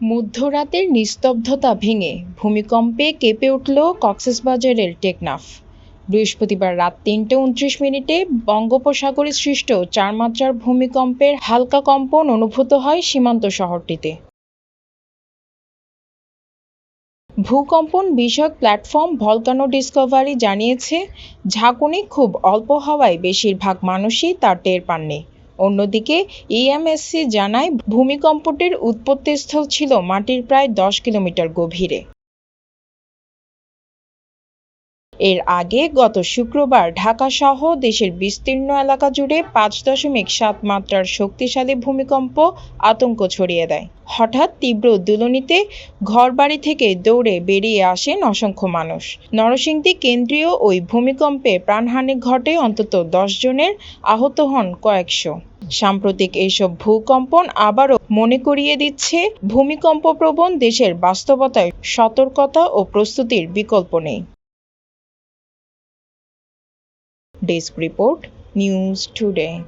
মধ্যরাতের নিস্তব্ধতা ভেঙে ভূমিকম্পে কেঁপে উঠল কক্সেসবাজারের টেকনাফ। বৃহস্পতিবার রাত তিনটে উনত্রিশ মিনিটে বঙ্গোপসাগরে সৃষ্ট চার মাত্রার ভূমিকম্পের হালকা কম্পন অনুভূত হয় সীমান্ত শহরটিতে। ভূকম্পন বিষয়ক প্ল্যাটফর্ম ভলকানো ডিসকভারি জানিয়েছে, ঝাঁকুনি খুব অল্প হওয়ায় বেশিরভাগ মানুষই তা টের পাননি। অন্যদিকে ইএমএসসি জানায় ভূমিকম্পটির উৎপত্তিস্থল ছিল মাটির প্রায় দশ কিলোমিটার গভীরে। এর আগে গত শুক্রবার ঢাকাসহ দেশের বিস্তীর্ণ এলাকা জুড়ে পাঁচ দশমিক সাত মাত্রার শক্তিশালী ভূমিকম্প আতঙ্ক ছড়িয়ে দেয়। হঠাৎ তীব্র দুলনিতে ঘরবাড়ি থেকে দৌড়ে বেরিয়ে আসেন অসংখ্য মানুষ। নরসিংদী কেন্দ্রীয় ওই ভূমিকম্পে প্রাণহানি ঘটে অন্তত দশ জনের, আহত হন কয়েকশো। সাম্প্রতিক এইসব ভূকম্পন আবারও মনে করিয়ে দিচ্ছে ভূমিকম্প প্রবণ দেশের বাস্তবতায় সতর্কতা ও প্রস্তুতির বিকল্প নেই। desk report news today.